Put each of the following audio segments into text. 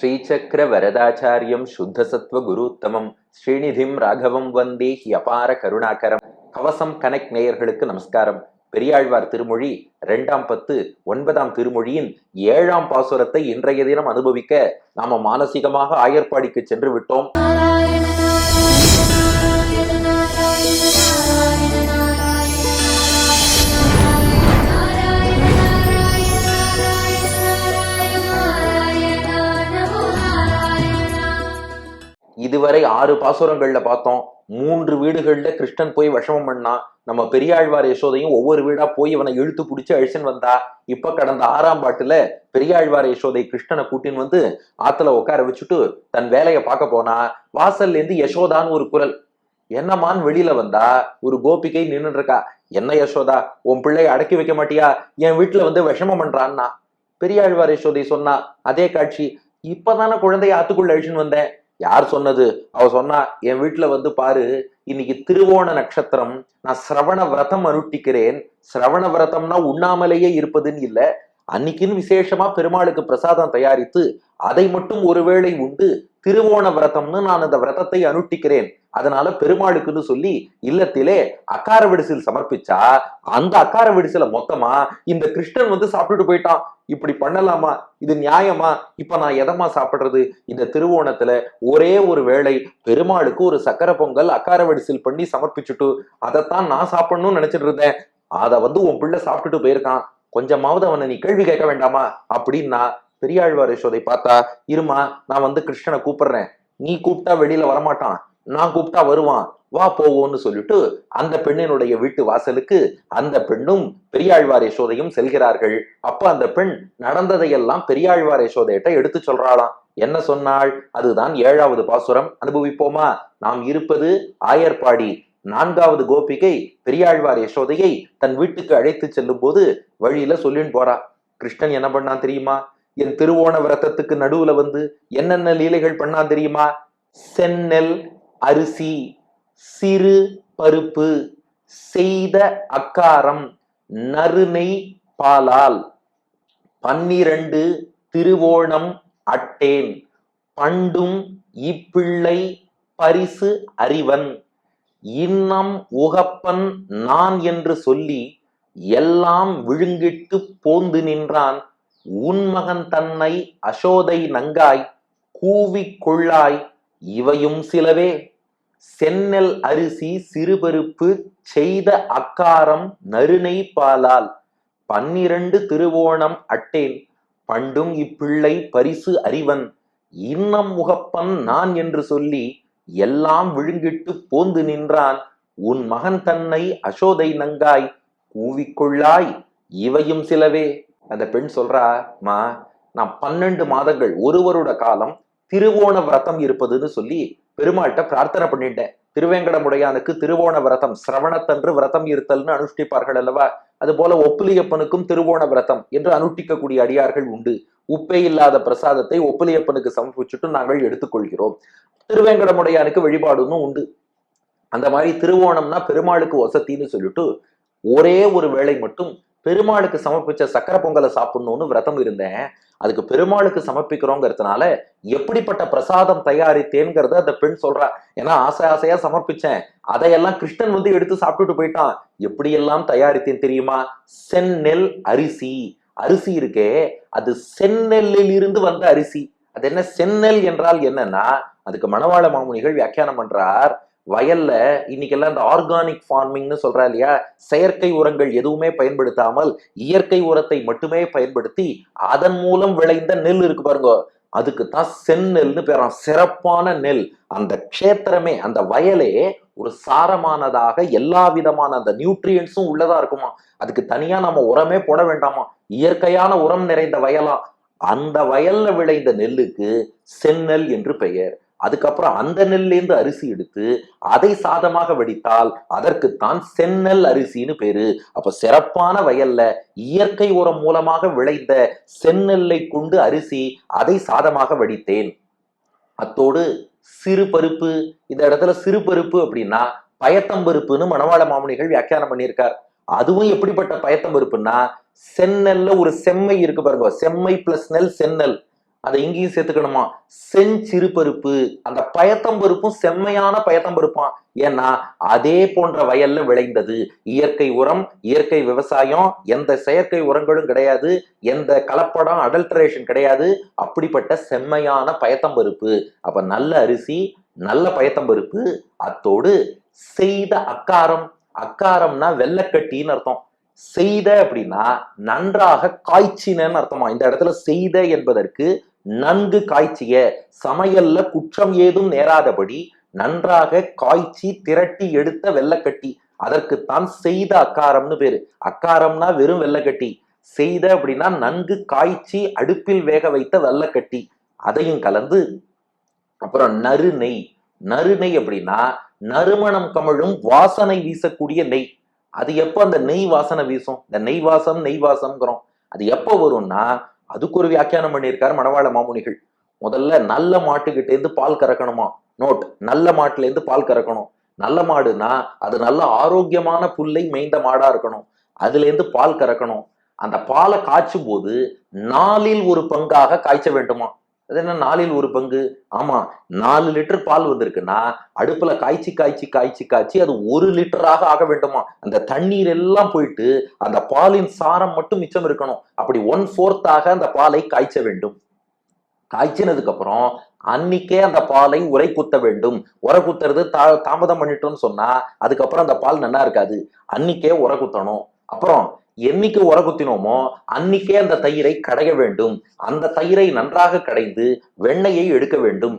ஸ்ரீசக்கர வரதாச்சாரியம் சுத்தசத்வ குருத்தமம். ஸ்ரீநிதிம் ராகவம் வந்தே he அபார கருணாகரம். கவசம் connect நேயர்களுக்கு நமஸ்காரம். பெரியாழ்வார் திருமொழி இரண்டாம் பத்து ஒன்பதாம் திருமொழியின் ஏழாம் பாசுரத்தை இன்றைய தினம் அனுபவிக்க நாம மானசீகமாக ஆயர்பாடிக்கு சென்று விட்டோம். இதுவரை ஆறு பாசுரங்கள்ல பார்த்தோம். மூன்று வீடுகள்ல கிருஷ்ணன் போய் விஷமம் பண்ணா நம்ம பெரியாழ்வார் யசோதையும் ஒவ்வொரு வீடா போய் இவனை இழுத்து பிடிச்சி அழிச்சுன்னு வந்தா இப்ப கடந்த ஆறாம் பாட்டுல பெரியாழ்வார் யசோதை கிருஷ்ணனை கூட்டின்னு வந்து ஆத்துல உட்கார வச்சுட்டு தன் வேலையை பார்க்க போனா வாசல்ல இருந்து யசோதான்னு ஒரு குரல். என்னமான்னு வெளியில வந்தா ஒரு கோபிகை நின்று இருக்கா என்ன யசோதா உன் பிள்ளைய அடக்கி வைக்க மாட்டியா? என் வீட்டுல வந்து விஷமம் பண்றான்னா? பெரியாழ்வார் யசோதை சொன்னா அதே காட்சி இப்பதானே குழந்தைய ஆத்துக்குள்ள அழிச்சுன்னு வந்தேன். யார் சொன்னது? அவ சொன்னா என் வீட்டுல வந்து பாரு இன்னைக்கு திருவோண நட்சத்திரம் நான் சிரவண விரதம் அனுஷ்டிக்கிறேன். சிரவண விரதம்னா உண்ணாமலேயே இருப்பதுன்னு இல்லை. அன்னைக்குன்னு விசேஷமா பெருமாளுக்கு பிரசாதம் தயாரித்து அதை மட்டும் ஒருவேளை உண்டு திருவோண விரதம்னு நான் அந்த விரதத்தை அனுஷ்டிக்கிறேன் அதனால பெருமாளுக்குன்னு சொல்லி இல்லத்திலே அக்கார விடுசில் சமர்ப்பிச்சா அந்த அக்கார விடுசில மொத்தமா இந்த கிருஷ்ணன் வந்து சாப்பிட்டுட்டு போயிட்டான். இப்படி பண்ணலாமா? இது நியாயமா? இப்ப நான் எதமா சாப்பிடுறது? இந்த திருவோணத்துல ஒரே ஒரு வேளை பெருமாளுக்கு ஒரு சக்கரை பொங்கல் அக்கார வடிசில் பண்ணி சமர்ப்பிச்சுட்டு அதைத்தான் நான் சாப்பிடணும்னு நினைச்சிட்டு இருந்தேன். அதை வந்து உன் பிள்ளை சாப்பிட்டுட்டு போயிருக்கான். கொஞ்சமாவது அவனை நீ கேள்வி கேட்க வேண்டாமா? அப்படின்னா பெரியாழ்வார் யசோதை பார்த்தா இருமா நான் வந்து கிருஷ்ணனை கூப்பிடுறேன். நீ கூப்பிட்டா வெளியில வரமாட்டான். நான் கூப்பிட்டா வருவான். வா போவோம்னு சொல்லிட்டு அந்த பெண்ணினுடைய வீட்டு வாசலுக்கு அந்த பெண்ணும் பெரியாழ்வார் யசோதையும் செல்கிறார்கள். அப்ப அந்த பெண் நடந்ததையெல்லாம் பெரியாழ்வார் யசோதையிட்ட எடுத்து சொல்றாளாம். என்ன சொன்னாள்? அதுதான் ஏழாவது பாசுரம். அனுபவிப்போமா? நாம் இருப்பது ஆயர்பாடி. நான்காவது கோபிகை பெரியாழ்வார் யசோதையை தன் வீட்டுக்கு அழைத்து செல்லும் போது வழியில சொல்லின்னு போறா. கிருஷ்ணன் என்ன பண்ணான் தெரியுமா? என் திருவோண விரதத்துக்கு நடுவுல வந்து என்னென்ன லீலைகள் பண்ணா தெரியுமா? செந்நெல் அரிசி சிறு பருப்பு செய்த அக்காரம் நறுநெய் பாலால். பன்னிரண்டு திருவோணம் அட்டேன். பண்டும் இப்பிள்ளை பரிசு அறிவன். இன்னம் உகப்பன் நான் என்று சொல்லி எல்லாம் விழுங்கிட்டு போந்து நின்றான் உன் மகன் தன்னை அசோதை நங்காய் கூவிக் கொள்ளாய் இவையும் சிலவே. செந்நெல் அரிசி சிறுபருப்பு செய்த அக்காரம் நறுனை பாலால் பன்னிரண்டு திருவோணம் அட்டேன். பண்டும் இப்பிள்ளை பரிசு அறிவன். இன்னம் முகப்பன் நான் என்று சொல்லி எல்லாம் விழுங்கிட்டு போந்து நின்றான். உன் மகன் தன்னை அசோதை நங்காய் கூவிக்கொள்ளாய் இவையும் சிலவே. அந்த பெண் சொல்றா மா நான் பன்னெண்டு மாதங்கள் ஒருவரோட காலம் திருவோண விரதம் இருப்பதுன்னு சொல்லி பெருமாள்கிட்ட பிரார்த்தனை பண்ணிட்டேன். திருவேங்கடமுடையானுக்கு திருவோண விரதம் சிரவணத்தன்று விரதம் இருத்தல்னு அனுஷ்டிப்பார்கள் அல்லவா? அது போல ஒப்புலியப்பனுக்கும் திருவோண விரதம் என்று அனுஷ்டிக்கக்கூடிய அடியார்கள் உண்டு. உப்பே இல்லாத பிரசாதத்தை ஒப்புலியப்பனுக்கு சமர்ப்பிச்சுட்டு நாங்கள் எடுத்துக்கொள்கிறோம். திருவேங்கடமுடையானுக்கு வழிபாடுன்னு உண்டு. அந்த மாதிரி திருவோணம்னா பெருமாளுக்கு வசத்தின்னு சொல்லிட்டு ஒரே ஒரு வேளை மட்டும் பெருமாளுக்கு சமர்ப்பிச்ச சக்கரை பொங்கலை சாப்பிடணும்னு விரதம் இருந்தேன். அதுக்கு பெருமாளுக்கு சமர்ப்பிக்கிறோங்கிறதுனால எப்படிப்பட்ட பிரசாதம் தயாரித்தேங்கிறத அந்த பெண் சொல்றா. ஏன்னா ஆசை ஆசையா சமர்ப்பிச்சேன். அதையெல்லாம் கிருஷ்ணன் வந்து எடுத்து சாப்பிட்டுட்டு போயிட்டான். எப்படியெல்லாம் தயாரித்தேன் தெரியுமா? செந்நெல் அரிசி. அரிசி இருக்கே அது செந்நெல்லில் இருந்து வந்த அரிசி. அது என்ன? செந்நெல் என்றால் என்னன்னா அதுக்கு மணவாள மாமுனிகள் வியாக்கியானம் பண்றார். வயல்ல இன்னைக்கெல்லாம் இந்த ஆர்கானிக் ஃபார்மிங்னு சொல்றா இல்லையா? செயற்கை உரங்கள் எதுவுமே பயன்படுத்தாமல் இயற்கை உரத்தை மட்டுமே பயன்படுத்தி அதன் மூலம் விளைந்த நெல் இருக்கு பாருங்க. அதுக்கு தான் செந்நெல்னு பேரான் சிறப்பான நெல். அந்த க்ஷேத்திரமே அந்த வயலே ஒரு சாரமானதாக எல்லா விதமான அந்த நியூட்ரியன்ஸும் உள்ளதா இருக்குமா? அதுக்கு தனியா நம்ம உரமே போட வேண்டாமா? இயற்கையான உரம் நிறைந்த வயலா? அந்த வயல்ல விளைந்த நெல்லுக்கு செந்நெல் என்று பெயர். அதுக்கப்புறம் அந்த நெல்லேந்து அரிசி எடுத்து அதை சாதமாக வடித்தால் அதற்குத்தான் செந்நெல் அரிசின்னு பேரு. அப்ப சிறப்பான வயல்ல இயற்கை உரம் மூலமாக விளைந்த செந்நெல்லை கொண்டு அரிசி அதை சாதமாக வடித்தேன். அத்தோடு சிறு பருப்பு இந்த இடத்துல சிறு பருப்பு அப்படின்னா பயத்தம்பருப்புன்னு மணவாள மாமுனிகள் வியாக்கியானம் பண்ணியிருக்கார். அதுவும் எப்படிப்பட்ட பயத்தம்பருப்புன்னா செந்நெல்ல ஒரு செம்மை இருக்கு பாருங்க செம்மை பிளஸ் நெல் செந்நெல். அதை இங்கேயும் சேர்த்துக்கணுமா? செஞ்சிறு பருப்பு அந்த பயத்தம்பருப்பும் செம்மையான பயத்தம்பருப்பான் ஏன்னா அதே போன்ற வயல்ல விளைந்தது. இயற்கை உரம் இயற்கை விவசாயம் எந்த செயற்கை உரங்களும் கிடையாது. எந்த கலப்படம் அடல்ட்ரேஷன் கிடையாது. அப்படிப்பட்ட செம்மையான பயத்தம்பருப்பு. அப்ப நல்ல அரிசி நல்ல பயத்தம்பருப்பு. அத்தோடு செய்த அக்காரம். அக்காரம்னா வெள்ளக்கட்டின்னு அர்த்தம். செய்த அப்படின்னா நன்றாக காய்ச்சினன்னு அர்த்தமா. இந்த இடத்துல செய்த என்பதற்கு நன்கு காய்ச்சிய சமையல்ல குற்றம் ஏதும் நேராதபடி நன்றாக காய்ச்சி திரட்டி எடுத்த வெள்ளக்கட்டி. அதற்குத்தான் செய்த அக்காரம்னு பேரு. அக்காரம்னா வெறும் வெள்ளக்கட்டி. செய்த அப்படின்னா நன்கு காய்ச்சி அடுப்பில் வேக வைத்த வெள்ளக்கட்டி. அதையும் கலந்து அப்புறம் நறு நெய். நறு நெய் அப்படின்னா நறுமணம் கமழும் வாசனை வீசக்கூடிய நெய். அது எப்போ அந்த நெய் வாசனை வீசும்? இந்த நெய் வாசம் நெய் வாசம்ங்கிறோம். அது எப்போ வரும்னா அதுக்கு ஒரு வியாக்கியானம் பண்ணியிருக்காரு மணவாள மாமுனிகள். முதல்ல நல்ல மாட்டுக்கிட்ட இருந்து பால் கறக்கணுமா? நோட் நல்ல மாட்டுல இருந்து பால் கறக்கணும். நல்ல மாடுனா அது நல்ல ஆரோக்கியமான புல்லை மேய்ந்த மாடா இருக்கணும். அதுல இருந்து பால் கறக்கணும். அந்த பாலை காய்ச்சும் போது நாலில் ஒரு பங்காக காய்ச்ச வேண்டுமா? அது என்ன நாலில் ஒரு பங்கு? ஆமா நாலு லிட்டர் பால் வந்திருக்குன்னா அடுப்புல காய்ச்சி காய்ச்சி காய்ச்சி காய்ச்சி அது ஒரு லிட்டராக ஆக வேண்டுமா? அந்த தண்ணீர் எல்லாம் போயிட்டு அந்த பாலின் சாரம் மட்டும் மிச்சம் இருக்கணும். அப்படி ஒன் ஃபோர்த்தாக அந்த பாலை காய்ச்ச வேண்டும். காய்ச்சினதுக்கு அப்புறம் அன்னைக்கே அந்த பாலை உரை குத்த வேண்டும். உரை குத்துறது தா தாமதம் பண்ணிட்டோம்னு சொன்னா அதுக்கப்புறம் அந்த பால் நல்லா இருக்காது. அன்னைக்கே உரை குத்தணும். அப்புறம் என்னைக்கு உர குத்தினோமோ அந்த தயிரை கடைய வேண்டும். அந்த தயிரை நன்றாக கடைந்து வெண்ணெயை எடுக்க வேண்டும்.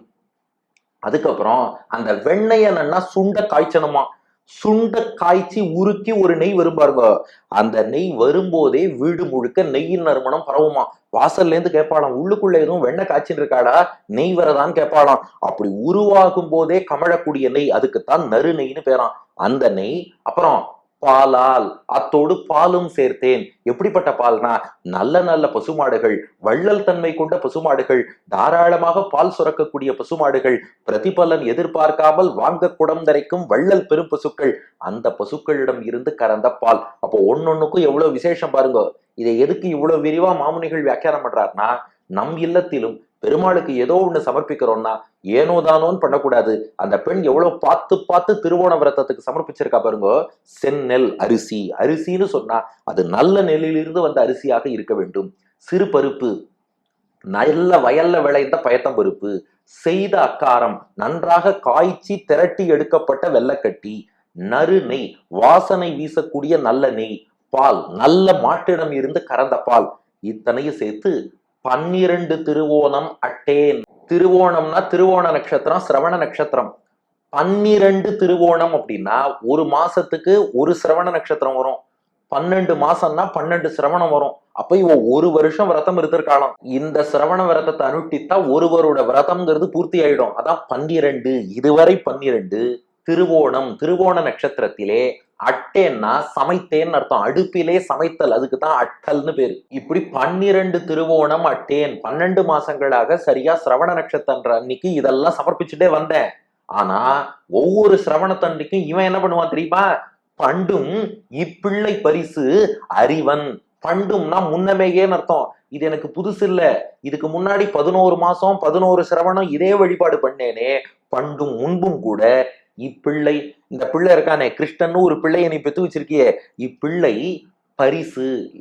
அதுக்கப்புறம் அந்த வெண்ணெய் என்னன்னா சுண்ட காய்ச்சணுமா? சுண்ட காய்ச்சி உருக்கி ஒரு நெய் வரும் பாருங்க. அந்த நெய் வரும்போதே வீடு முழுக்க நெய்யின் நறுமணம் பரவுமா? வாசல்ல இருந்து கேட்பாளாம் உள்ளுக்குள்ள எதுவும் வெண்ணெய் காய்ச்சின்னு இருக்காடா நெய் வரதான்னு கேட்பாளாம் அப்படி உருவாகும் போதே கமழக்கூடிய நெய் அதுக்குத்தான் நறு நெய்னு பேரான் அந்த நெய் அப்புறம் பாலால் அத்தோடு பாலும் சேர்த்தேன். எப்படிப்பட்ட பால்னா நல்ல நல்ல பசுமாடுகள் வள்ளல் தன்மை கொண்ட பசுமாடுகள் தாராளமாக பால் சுரக்கக்கூடிய பசுமாடுகள் பிரதிபலன் எதிர்பார்க்காமல் வாங்க குடம் தரைக்கும் வள்ளல் பெரும் பசுக்கள் அந்த பசுக்களிடம் இருந்து கறந்த பால். அப்போ ஒன்னொன்னுக்கும் எவ்வளவு விசேஷம் பாருங்க. இதை எதுக்கு இவ்வளவு விரிவா மாமுனிகள் வியாக்கியானம் பண்றாருன்னா நம் இல்லத்திலும் பெருமாளுக்கு ஏதோ ஒன்று சமர்ப்பிக்கிறோம்னா ஏனோ தானோன்னு பண்ணக்கூடாது. அந்த பெண் எவ்வளோ பார்த்து பார்த்து திருவோண விரதத்துக்கு சமர்ப்பிச்சிருக்கா பாருங்க. செந்நெல் அரிசி. அரிசின்னு சொன்னா அது நல்ல நெல்லிலிருந்து வந்த அரிசியாக இருக்க வேண்டும். சிறு பருப்பு நல்ல வயல்ல விளைந்த பயத்தம்பருப்பு செய்த அக்காரம் நன்றாக காய்ச்சி திரட்டி எடுக்கப்பட்ட வெள்ளக்கட்டி நறு நெய் வாசனை வீசக்கூடிய நல்ல நெய் பால் நல்ல மாட்டிடம் இருந்து கறந்த பால் இத்தனையும் சேர்த்து பன்னிரண்டு திருவோணம் அட்டேன். திருவோணம்னா திருவோண நட்சத்திரம் சிரவண நட்சத்திரம். பன்னிரண்டு திருவோணம் அப்படின்னா ஒரு மாசத்துக்கு ஒரு சிரவண நட்சத்திரம் வரும். பன்னெண்டு மாசம்னா பன்னெண்டு சிரவணம் வரும். அப்ப இவ ஒரு வருஷம் விரதம் இருந்திருக்காளாம். இந்த சிரவண விரதத்தை அனுஷ்டித்தா ஒருவரோட விரதம்ங்கிறது பூர்த்தி ஆயிடும். அதான் பன்னிரண்டு. இதுவரை பன்னிரண்டு திருவோணம் திருவோண நட்சத்திரத்திலே அட்டேன்னா சமைத்தேன்னு அர்த்தம். அடுப்பிலே சமைத்தல் அதுக்கு தான் அட்டல்னு பேரு. இப்படி பன்னிரண்டு திருவோணம் அட்டேன். பன்னெண்டு மாசங்களாக சரியா சிரவண நட்சத்திர அன்னைக்கு இதெல்லாம் சமர்ப்பிச்சுட்டே வந்தேன். ஆனா ஒவ்வொரு சிரவணத்தன்னைக்கும் இவன் என்ன பண்ணுவான் தெரியுமா? பண்டும் இப்பிள்ளை பரிசு அறிவன். பண்டும்னா முன்னமேயேன்னு அர்த்தம். இது எனக்கு புதுசு இல்ல. இதுக்கு முன்னாடி பதினோரு மாசம் பதினோரு சிரவணம் இதே வழிபாடு பண்ணேனே. பண்டும் முன்பும் கூட இப்பிள்ளை இந்த பிள்ளை இருக்கானே கிருஷ்ணன்னு ஒரு பிள்ளையை நீ பெற்று வச்சிருக்கியே இப்பிள்ளை பரிசு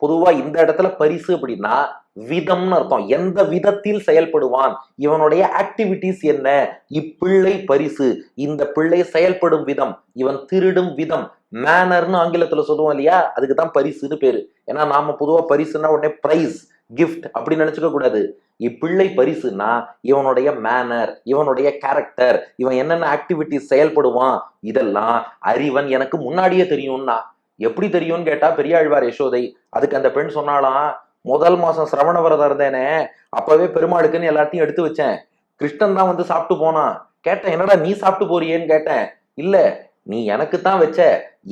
பொதுவா இந்த இடத்துல பரிசு அப்படின்னா விதம்னு அர்த்தம். எந்த விதத்தில் செயல்படுவான்? இவனுடைய ஆக்டிவிட்டிஸ் என்ன? இப்பிள்ளை பரிசு. இந்த பிள்ளை செயல்படும் விதம் இவன் திருடும் விதம். மேனர்னு ஆங்கிலத்துல சொல்லுவோம் இல்லையா? அதுக்கு தான் பரிசுன்னு பேரு. ஏன்னா நாம பொதுவா பரிசுன்னா உடனே பிரைஸ் கிஃப்ட் அப்படின்னு நினைச்சுக்க கூடாது. இப்பிள்ளை பரிசுனா இவனுடைய மேனர் இவனுடைய கேரக்டர் இவன் என்னென்ன ஆக்டிவிட்டிஸ் செயல்படுவான் இதெல்லாம் அறிவன் எனக்கு முன்னாடியே தெரியும்னா. எப்படி தெரியும்னு கேட்டா பெரியாழ்வார் யசோதை அதுக்கு அந்த பெண் சொன்னாலாம் முதல் மாசம் சிரவண விரதம் இருந்தேனே அப்பவே பெருமாளுக்குன்னு எல்லாத்தையும் எடுத்து வச்சேன். கிருஷ்ணன் தான் வந்து சாப்பிட்டு போனான். கேட்டேன் என்னடா நீ சாப்பிட்டு போறியேன்னு கேட்டேன். இல்ல நீ எனக்கு தான் வச்ச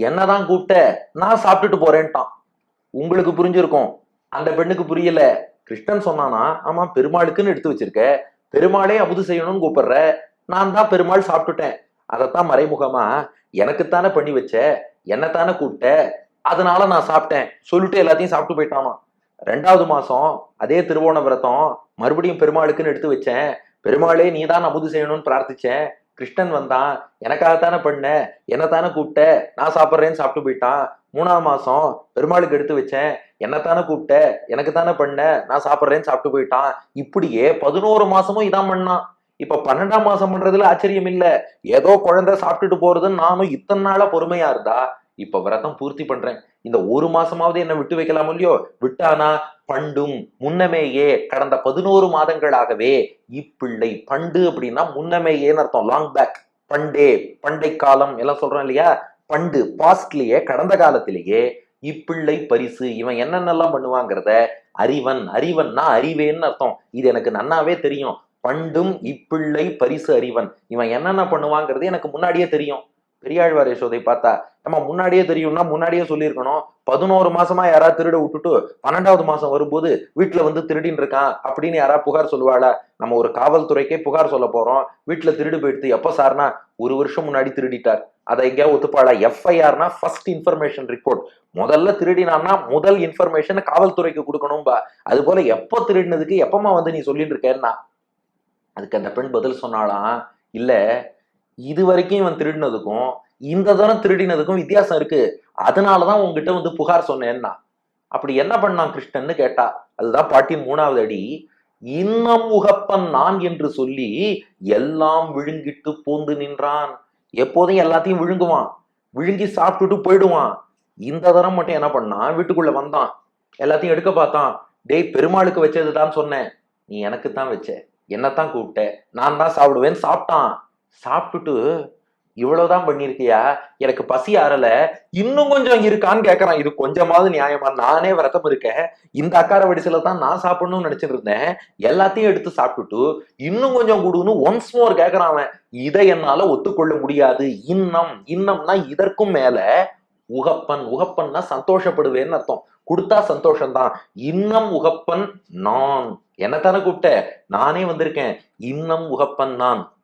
என்னதான் கூப்பிட்ட நான் சாப்பிட்டுட்டு போறேன்ட்டான். உங்களுக்கு புரிஞ்சிருக்கும். அந்த பெண்ணுக்கு புரியல. கிருஷ்ணன் சொன்னானா ஆமா பெருமாளுக்குன்னு எடுத்து வச்சிருக்க. பெருமாளே அமுது செய்யணும்னு கூப்பிடுற. நான் தான் பெருமாள் சாப்பிட்டுட்டேன். அதைத்தான் மறைமுகமா எனக்குத்தானே பண்ணி வச்ச என்னத்தானே கூப்பிட்ட. அதனால நான் சாப்பிட்டேன். சொல்லிட்டு எல்லாத்தையும் சாப்பிட்டு போயிட்டானோ ரெண்டாவது மாசம் அதே திருவோண விரதம் மறுபடியும் பெருமாளுக்குன்னு எடுத்து வச்சேன். பெருமாளே நீ தான் அமுது செய்யணும்னு பிரார்த்திச்சேன். கிருஷ்ணன் வந்தான். எனக்காகத்தானே பண்ண என்னத்தானே கூப்பிட்ட. நான் சாப்பிட்றேன்னு சாப்பிட்டு போயிட்டான். மூணாம் மாசம் பெருமாளுக்கு எடுத்து வச்சேன். என்னத்தானே கூப்பிட்ட? எனக்கு தானே பண்ண? நான் சாப்பிட்றேன்னு சாப்பிட்டு போயிட்டான். இப்படியே பதினோரு மாசமும் இதான் பண்ணான். இப்ப பன்னெண்டாம் மாசம் பண்றதுல ஆச்சரியம் இல்ல. ஏதோ குழந்தை சாப்பிட்டுட்டு போறதுன்னு நானும் இத்தனை நாளா பொறுமையா இருந்தா இப்ப விரதம் பூர்த்தி பண்றேன். இந்த ஒரு மாசமாவது என்ன விட்டு வைக்கலாம் இல்லையோ? விட்டானா? பண்டும் முன்னமேயே கடந்த பதினோரு மாதங்களாகவே இப்பிள்ளை பண்டு அப்படின்னா முன்னமேயேன்னு அர்த்தம். லாங் பேக் பண்டே பண்டை காலம் எல்லாம் சொல்றோம் இல்லையா? பண்டு பாஸ்ட்லயே கடந்த காலத்திலேயே இப்பிள்ளை பரிசு இவன் என்னென்னலாம் பண்ணுவாங்கிறத அறிவன் அறிவன்னா அறிவேன்னு அர்த்தம். இது எனக்கு நன்னாவே தெரியும். பண்டும் இப்பிள்ளை பரிசு அறிவன். இவன் என்னென்ன பண்ணுவாங்கிறது எனக்கு முன்னாடியே தெரியும். பெரியாழ்வார் யசோதை பார்த்தா நம்ம முன்னாடியே தெரியும்னா முன்னாடியே சொல்லியிருக்கணும். பதினோரு மாசமா யாராவது திருட விட்டுட்டு பன்னெண்டாவது மாசம் வரும்போது வீட்டுல வந்து திருடின்னு இருக்கான் அப்படின்னு யாராவது புகார் சொல்லுவாளா? நம்ம ஒரு காவல்துறைக்கே புகார் சொல்ல போறோம். வீட்டுல திருடு போயிடுத்து எப்ப சார்னா ஒரு வருஷம் முன்னாடி திருடிட்டார். அதை எங்கேயா ஒத்துப்பாளா? எஃப்ஐஆர்னா ஃபர்ஸ்ட் இன்ஃபர்மேஷன் ரிப்போர்ட் முதல்ல திருடினான்னா முதல் இன்ஃபர்மேஷன் காவல்துறைக்கு கொடுக்கணும்பா அது போல எப்போ திருடினதுக்கு எப்பமா வந்து நீ சொல்லிட்டு இருக்கேன்னா? அதுக்கு அந்த பெண் பதில் சொன்னாலாம் இல்ல இது வரைக்கும் இவன் திருடினதுக்கும் இந்த தரம் திருடினதுக்கும் வித்தியாசம் இருக்கு. அதனாலதான் உங்ககிட்ட வந்து புகார் சொன்னேன்னா. அப்படி என்ன பண்ணான் கிருஷ்ணன்னு கேட்டா? அதுதான் பாட்டின் மூணாவது அடி. இன்னம் உகப்பன் நான் என்று சொல்லி எல்லாம் விழுங்கிட்டு பூந்து நின்றான். எப்போதும் எல்லாத்தையும் விழுங்குவான். விழுங்கி சாப்பிட்டுட்டு போயிடுவான். இந்த தரம் மட்டும் என்ன பண்ணான்? வீட்டுக்குள்ள வந்தான். எல்லாத்தையும் எடுக்க பார்த்தான். டேய் பெருமாளுக்கு வச்சதுதான் சொன்னேன். நீ எனக்கு தான் வச்ச. என்னத்தான் கூப்பிட்ட? நான் தான் சாப்பிடுவேன்னு சாப்பிட்டான். சாப்பிட்டுட்டு இவ்வளவுதான் பண்ணிருக்கியா எனக்கு பசி ஆறல. இன்னும் கொஞ்சம் இருக்கான்னு கேக்குறான். இது கொஞ்சமாவது நியாயமா? நானே விரதம் இருக்கேன். இந்த அக்கார வடிசில தான் நான் சாப்பிடணும்னு நினைச்சிட்டு இருந்தேன். எல்லாத்தையும் எடுத்து சாப்பிட்டுட்டு இன்னும் கொஞ்சம் கொடுன்னு ஒன்ஸ் மோர் கேக்குறான் அவன். இதை என்னால ஒத்துக்கொள்ள முடியாது. இன்னம் இன்னம்னா இதற்கும் மேல உகப்பன் உகப்பன்னா சந்தோஷப்படுவேன்னு அர்த்தம். கொடுத்தா சந்தோஷம்தான். இன்னம் உகப்பன் நான். என்னத்தானே கூப்பிட்ட? நானே வந்திருக்கேன். இன்னம் உகப்பன் நான்.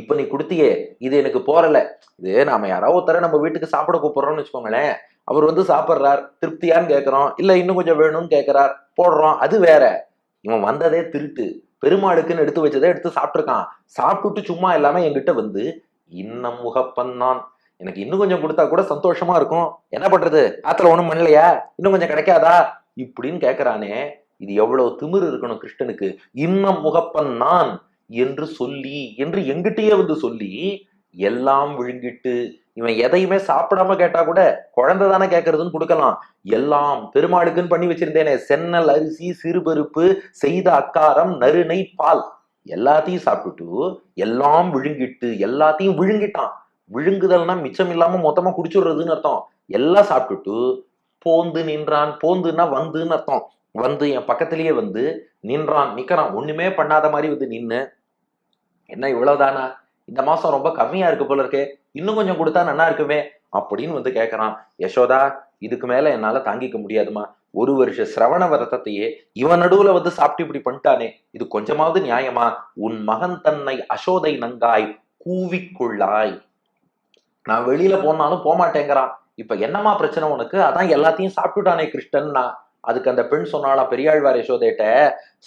இப்போ நீ கொடுத்தியே இது எனக்கு போறல. இது நாம யாராவது ஒருத்தர நம்ம வீட்டுக்கு சாப்பிட கூப்பிடுறோம்னு வச்சுக்கோங்களேன். அவர் வந்து சாப்பிட்றார் திருப்தியான்னு கேட்குறோம். இல்லை இன்னும் கொஞ்சம் வேணும்னு கேட்குறார் போடுறோம் அது வேற. இவன் வந்ததே திருட்டு. பெருமாளுக்குன்னு எடுத்து வச்சதை எடுத்து சாப்பிட்ருக்கான் சாப்பிட்டுட்டு சும்மா எல்லாமே என்கிட்ட வந்து இன்னம் முகப்பன் தான் எனக்கு இன்னும் கொஞ்சம் கொடுத்தா கூட சந்தோஷமா இருக்கும். என்ன பண்றது? ஆத்துல ஒன்றும் பண்ணலையா? இன்னும் கொஞ்சம் கிடைக்காதா? இப்படின்னு கேட்குறானே இது எவ்வளவு திமிர் இருக்கணும் கிருஷ்ணனுக்கு. இன்னம் முகப்பன் நான். என்று சொல்லி என்று எங்கிட்டயே வந்து சொல்லி எல்லாம் விழுங்கிட்டு இவன் எதையுமே சாப்பிடாம கேட்டா கூட குழந்தை தானே கேட்கறதுன்னு கொடுக்கலாம். எல்லாம் பெருமாளுக்குன்னு பண்ணி வச்சிருந்தேனே. சென்னல் அரிசி சிறுபருப்பு செய்த அக்காரம் நறுனை பால் எல்லாத்தையும் சாப்பிட்டுட்டு எல்லாம் விழுங்கிட்டு எல்லாத்தையும் விழுங்கிட்டான். விழுங்குதல்னா மிச்சம் இல்லாம மொத்தமா குடிச்சுடுறதுன்னு அர்த்தம். எல்லாம் சாப்பிட்டுட்டு போந்து நின்றான். போந்துன்னா வந்துன்னு அர்த்தம். வந்து என் பக்கத்திலேயே வந்து நின்றான். நிக்கிறான். ஒண்ணுமே பண்ணாத மாதிரி வந்து நின்று என்ன இவ்வளவுதானா? இந்த மாசம் ரொம்ப கம்மியா இருக்கு போல இருக்கே. இன்னும் கொஞ்சம் கொடுத்தா நல்லா இருக்குமே அப்படின்னு வந்து கேட்கறான் யசோதா இதுக்கு மேல என்னால தாங்கிக்க முடியாதுமா. ஒரு வருஷ சிரவண விரதத்தையே இவன் நடுவுல வந்து சாப்பிட்டு இப்படி பண்ணிட்டானே. இது கொஞ்சமாவது நியாயமா? உன் மகன் தன்னை அசோதை நங்காய் கூவிக்கொள்ளாய். நான் வெளியில போனாலும் போமாட்டேங்கிறான். இப்ப என்னமா பிரச்சனை உனக்கு? அதான் எல்லாத்தையும் சாப்பிட்டுட்டானே கிருஷ்ணன்னா. அதுக்கு அந்த பெண் சொன்னாலாம் பெரியாழ்வார் யசோதைட்ட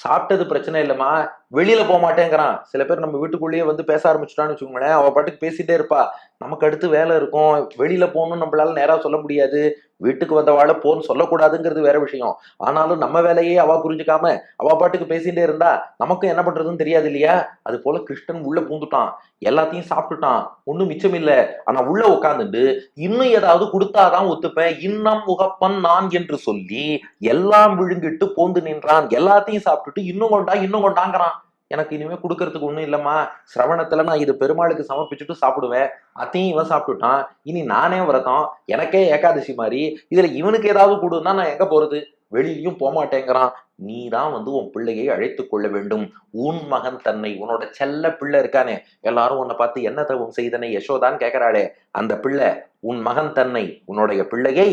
சாப்பிட்டது பிரச்சனை இல்லைம்மா வெளியில போக மாட்டேங்கிறான். சில பேர் நம்ம வீட்டுக்குள்ளேயே வந்து பேச ஆரம்பிச்சுட்டான்னு வச்சுக்கோங்களேன் அவ பாட்டுக்கு பேசிட்டே இருப்பா. நமக்கு அடுத்து வேலை இருக்கும் வெளியில போகணும்னு நம்மளால நேரா சொல்ல முடியாது. வீட்டுக்கு வந்தவாழ போன்னு சொல்லக்கூடாதுங்கிறது வேற விஷயம். ஆனாலும் நம்ம வேலையே அவ புரிஞ்சுக்காம அவ பாட்டுக்கு பேசிட்டே இருந்தா நமக்கும் என்ன பண்றதுன்னு தெரியாது இல்லையா? அது போல கிருஷ்ணன் உள்ள பூந்துட்டான். எல்லாத்தையும் சாப்பிட்டுட்டான். ஒண்ணும் மிச்சம் இல்ல. ஆனா உள்ள உட்காந்துட்டு இன்னும் ஏதாவது கொடுத்தாதான் ஒத்துப்பேன். இன்னம் முகப்பன் நான் என்று சொல்லி எல்லாம் விழுங்கிட்டு போந்து நின்றான். எல்லாத்தையும் சாப்பிட்டுட்டு இன்னும் கொண்டா இன்னும் கொண்டாங்கிறான். எனக்கு இனிமே கொடுக்கறதுக்கு ஒன்றும் இல்லம்மா. சிரவணத்துல நான் இது பெருமாளுக்கு சமர்ப்பிச்சுட்டு சாப்பிடுவேன். அதையும் இவன் சாப்பிட்டுட்டான். இனி நானே விரதம். எனக்கே ஏகாதசி மாதிரி இதுல இவனுக்கு ஏதாவது கொடுன்னா நான் எங்க போறது? வெளியிலையும் போகமாட்டேங்கிறான் நீ தான் வந்து உன் பிள்ளையை அழைத்து கொள்ள வேண்டும். உன் மகன் தன்னை உன்னோட செல்ல பிள்ளை இருக்கானே. எல்லாரும் உன்னை பார்த்து என்ன தவம் செய்தனை? யசோதான்னு கேட்கிறாளே அந்த பிள்ளை உன் மகன் தன்னை உன்னுடைய பிள்ளையை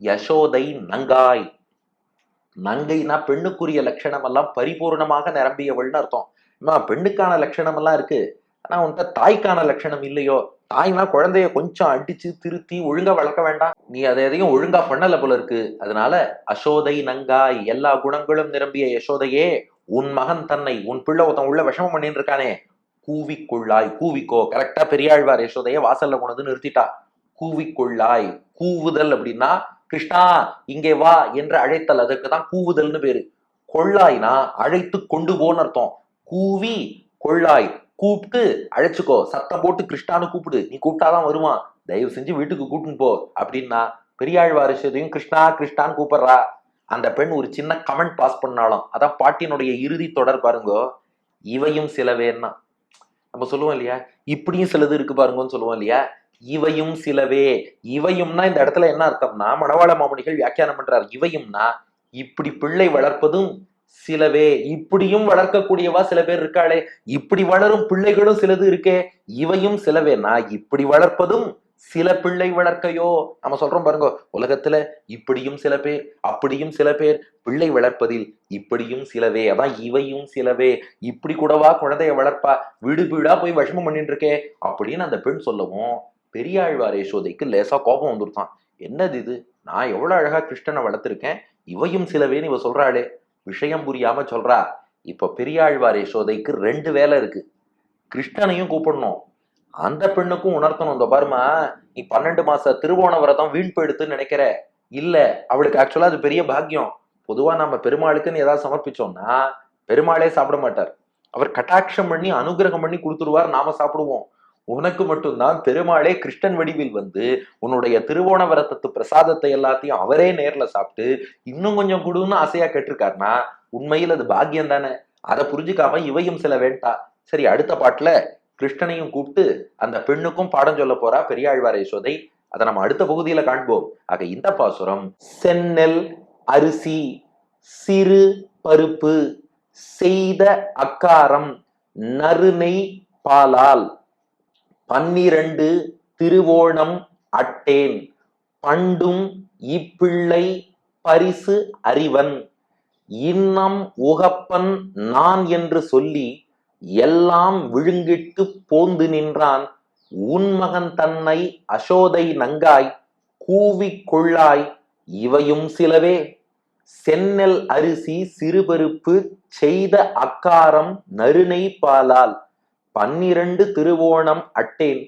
யசோதை நங்காய். நங்கைனா பெண்ணுக்குரிய லட்சணம் எல்லாம் பரிபூர்ணமாக நிரம்பியவள்னு அர்த்தம். அம்மா பெண்ணுக்கான லட்சணம் எல்லாம் இருக்கு. ஆனா உன்கிட்ட தாய்க்கான லட்சணம் இல்லையோ? தாய்னா குழந்தைய கொஞ்சம் அடிச்சு திருத்தி ஒழுங்கா வளர்க்க வேண்டாம். நீ அதை எதையும் ஒழுங்கா பண்ணல போல இருக்கு. அதனால அசோதை நங்காய் எல்லா குணங்களும் நிரம்பிய யசோதையே உன் மகன் தன்னை உன் பிள்ளை ஒருத்தன் உள்ள விஷமம் பண்ணிட்டு இருக்கானே. கூவிக்கொள்ளாய் கூவிக்கோ. கரெக்டா பெரியாழ்வார் யசோதைய வாசல்ல கொண்டு வந்து நிறுத்திட்டா. கூவிக்கொள்ளாய். கூவுதல் அப்படின்னா கிருஷ்ணா இங்கே வா என்று அழைத்தல் அதற்கு தான் கூவுதல்னு பேரு. கொள்ளாய்னா அழைத்து கொண்டு போன்னு அர்த்தம். கூவி கொள்ளாய் கூப்பிட்டு அழைச்சுக்கோ. சத்தம் போட்டு கிருஷ்ணான்னு கூப்பிடு. நீ கூப்பிட்டாதான் வருவான் தயவு செஞ்சு வீட்டுக்கு கூட்டின்னு போ. அப்படின்னா பெரியாழ்வார் யசோதையும் கிருஷ்ணா கிருஷ்ணான்னு கூப்பிடுறா. அந்த பெண் ஒரு சின்ன கமெண்ட் பாஸ் பண்ணாலும் அதான் பாட்டினுடைய இறுதி தொடர் பாருங்க. இவையும் சிலவேன்னா. நம்ம சொல்லுவோம் இல்லையா? இப்படியும் சிலது இருக்கு பாருங்கன்னு சொல்லுவோம் இல்லையா? இவையும் சிலவே. இவையும்னா இந்த இடத்துல என்ன அர்த்தம்னா மணவாள மாமுனிகள் வியாக்கியானம் பண்றார். இவையும்னா இப்படி பிள்ளை வளர்ப்பதும் சிலவே. இப்படியும் வளர்க்கக்கூடியவா சில பேர் இருக்காளே. இப்படி வளரும் பிள்ளைகளும் சிலது இருக்கே. இவையும் சிலவேனா இப்படி வளர்ப்பதும் சில பிள்ளை வளர்க்கையோ. நம்ம சொல்றோம் பாருங்க உலகத்துல இப்படியும் சில பேர் அப்படியும் சில பேர் பிள்ளை வளர்ப்பதில் இப்படியும் சிலவே. அதான் இவையும் சிலவே. இப்படி கூடவா குழந்தைய வளர்ப்பா. வீடு வீடா போய் விஷமம் பண்ணிட்டு இருக்கே. அப்படின்னு அந்த பெண் சொல்லவும். பெரியாழ்வார் யசோதைக்கு லேசா கோபம் வந்துருத்தான் என்னது இது? நான் எவ்வளவு அழகா கிருஷ்ணனை வளர்த்துருக்கேன். இவையும் சிலவேன்னு இவ சொல்றாளே. விஷயம் புரியாம சொல்றா. இப்ப பெரியாழ்வார் யசோதைக்கு ரெண்டு வேலை இருக்கு. கிருஷ்ணனையும் கூப்பிடணும். அந்த பெண்ணுக்கும் உணர்த்தணும். இந்த பாருமா நீ பன்னெண்டு மாச திருவோண விரதம் வீண் போயிடுத்துன்னு நினைக்கிற. இல்ல அவளுக்கு ஆக்சுவலா அது பெரிய பாக்கியம். பொதுவா நம்ம பெருமாளுக்குன்னு ஏதாவது சமர்ப்பிச்சோம்னா பெருமாளே சாப்பிட மாட்டார். அவர் கட்டாட்சம் பண்ணி அனுகிரகம் பண்ணி கொடுத்துருவார். நாம சாப்பிடுவோம். உனக்கு மட்டும்தான் பெருமாளே கிருஷ்ணன் வடிவில் வந்து உன்னுடைய திருவோண வரத்தத்து பிரசாதத்தை எல்லாத்தையும் அவரே நேர்ல சாப்பிட்டு இன்னும் கொஞ்சம் கொடுன்னு ஆசையா கேட்டிருக்காருன்னா உண்மையில் அது பாக்கியம் தானே? அதை புரிஞ்சுக்காம இவையும் சில வேண்டா. சரி அடுத்த பாட்டுல கிருஷ்ணனையும் கூப்பிட்டு அந்த பெண்ணுக்கும் பாடம் சொல்ல போறா பெரியாழ்வார் யசோதை. அதை நம்ம அடுத்த பகுதியில காண்போம். ஆக இந்த பாசுரம் செந்நெல் அரிசி சிறு பருப்பு செய்த அக்காரம் நறுநெய் பாலால் பன்னிரண்டு திருவோணம் அட்டேன். பண்டும் இப்பிள்ளை பரிசு அறிவன். இன்னம் உகப்பன் நான் என்று சொல்லி எல்லாம் விழுங்கிட்டு போந்து நின்றான். உன் மகன் தன்னை அசோதை நங்காய் கூவிக் கொள்ளாய் இவையும் சிலவே. செந்நெல் அரிசி சிறுபருப்பு செய்த அக்காரம் நறுநெய் பாலால். பன்னிரண்டு திருவோணம் அட்டேன்.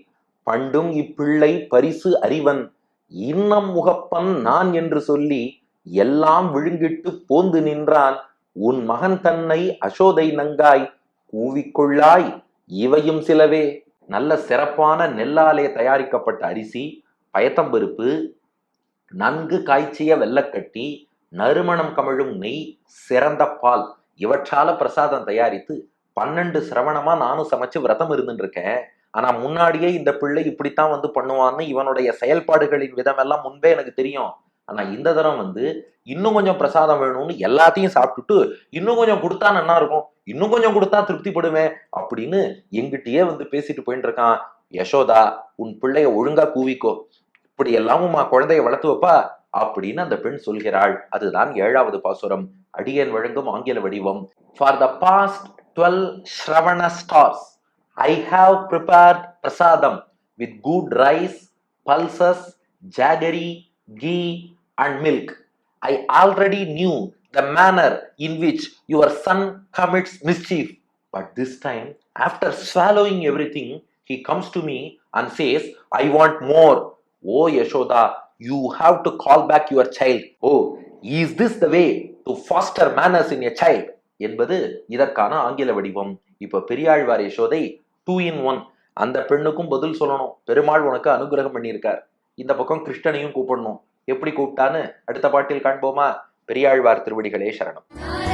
பண்டும் இப்பிள்ளை பரிசு அறிவன். இன்னம் முகப்பன் நான் என்று சொல்லி எல்லாம் விழுங்கிட்டு போந்து நின்றான். உன் மகன் தன்னை அசோதை நங்காய் கூவிக்கொள்ளாய் இவையும் சிலவே. நல்ல சிறப்பான நெல்லாலே தயாரிக்கப்பட்ட அரிசி பயத்தம்பருப்பு நன்கு காய்ச்சிய வெள்ளக்கட்டி நறுமணம் கமழும் நெய் சிறந்த பால். இவற்றால பிரசாதம் தயாரித்து பன்னெண்டு சிரவணமா நானும் சமைச்சு விரதம் இருந்துட்டு இருக்கேன் ஆனா முன்னாடியே இந்த பிள்ளை இப்படித்தான் வந்து பண்ணுவான்னு இவனுடைய செயல்பாடுகளின் விதம் எல்லாம் முன்பே எனக்கு தெரியும். ஆனா இந்த தரம் வந்து இன்னும் கொஞ்சம் பிரசாதம் வேணும்னு எல்லாத்தையும் சாப்பிட்டுட்டு இன்னும் கொஞ்சம் கொடுத்தா நல்லா இருக்கும். இன்னும் கொஞ்சம் கொடுத்தா திருப்திப்படுவேன் அப்படின்னு எங்கிட்டயே வந்து பேசிட்டு போயிட்டு இருக்கான் யசோதா உன் பிள்ளைய ஒழுங்கா கூவிக்கோ. இப்படி எல்லாமும் குழந்தைய வளர்த்து வைப்பா அப்படின்னு அந்த பெண் சொல்கிறாள். அதுதான் ஏழாவது பாசுரம். அடியன் வழங்கும் ஆங்கில வடிவம். For the past 12 Shravana stars. I have prepared prasadam with good rice, pulses, jaggery, ghee, and milk. I already knew the manner in which your son commits mischief. But this time, after swallowing everything, he comes to me and says, I want more. Oh, Yashoda, you have to call back your child. Oh, is this the way to foster manners in a child? என்பது இதற்கான ஆங்கில வடிவம். இப்ப Periyazhwar Yashoda two in one அந்த பெண்ணுக்கும் பதில் சொல்லணும். பெருமாள் உனக்கு அனுகிரகம் பண்ணியிருக்கார். இந்த பக்கம் கிருஷ்ணனையும் கூப்பிடணும். எப்படி கூப்பிட்டான்னு அடுத்த பாட்டில் காண்போமா? பெரியாழ்வார் திருவடிகளே சரணம்.